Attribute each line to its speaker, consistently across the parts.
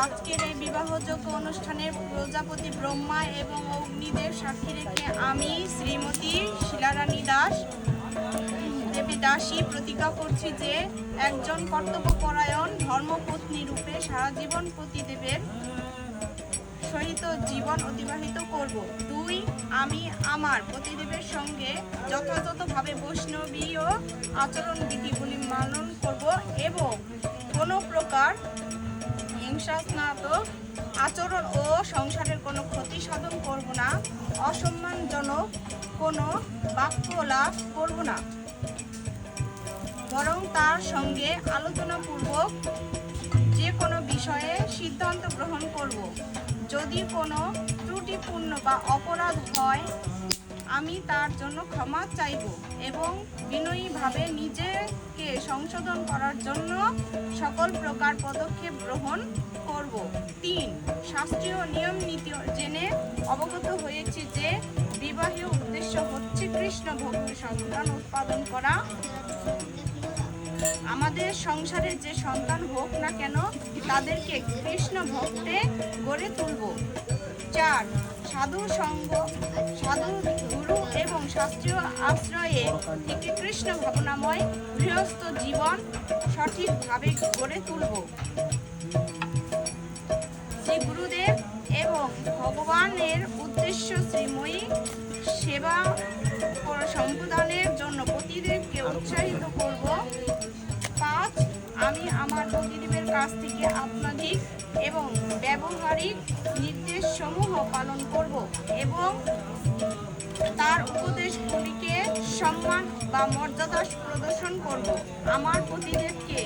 Speaker 1: আজকের এই বিবাহযোগ্য অনুষ্ঠানে প্রজাপতি ব্রহ্মা এবং অগ্নিদেব সাক্ষী রেখে আমি শ্রীমতী শিলারানী দাস, দেবী দাসী প্রতিজ্ঞা করছি যে একজন কর্তব্যপরায়ণ ধর্মপত্নী রূপে সারা জীবন পতিদেবের সহিত জীবন অতিবাহিত করব। দুই, আমি আমার পতিদেবের সঙ্গে যথাযথভাবে বৈষ্ণবীয় আচরণ বিধিগুলি পালন করব এবং কোনো প্রকার হিংসাস্নাতক আচরণ ও সংসারের কোনো ক্ষতি সাধন করব না। অসম্মানজনক কোনো বাক্য লাভ করব না। বরং তার সঙ্গে আলোচনাপূর্বক যে কোনো বিষয়ে সিদ্ধান্ত গ্রহণ করব। যদি কোনো ত্রুটিপূর্ণ বা অপরাধ হয়, আমি তার জন্য ক্ষমা চাইব এবং বিনয়ীভাবে নিজেকে সংশোধন করার জন্য সকল প্রকার পদক্ষেপ গ্রহণ করব। তিন, শাস্ত্রীয় নিয়ম, নীতি জেনে অবগত হয়েছি যে বিবাহের উদ্দেশ্য হচ্ছে কৃষ্ণ ভক্ত সন্তান উৎপাদন করা। আমাদের সংসারে যে সন্তান হোক না কেন, তাদেরকে কৃষ্ণ ভক্তে গড়ে তুলব। চার, সাধু সঙ্গ, সাধু গুরু এবং শাস্ত্রীয় আশ্রয়ে থেকে কৃষ্ণ ভাবনাময় গৃহস্থ জীবন সঠিকভাবে গড়ে তুলব। শ্রী গুরুদেব এবং ভগবানের উদ্দেশ্য শ্রীময়ী সেবা সম্প্রদানের জন্য প্রতিদেবকে উৎসাহিত করব। পাঁচ, আমি আমার প্রতিদেবের কাছ থেকে আপনাদিক এবং ব্যবহারিক নির্দেশ সমূহ পালন করব এবং তার উপদেশগুলিকে সম্মান বা মর্যাদা প্রদর্শন করব। আমার প্রতিদেবকে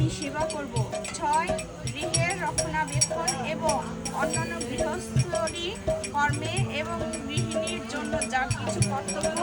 Speaker 1: আমি সেবা করব। ছয় গৃহের রক্ষণাবেক্ষণ এবং অন্যান্য গৃহস্থলী কর্মে এবং গৃহিণীর জন্য যা কিছু কর্তব্য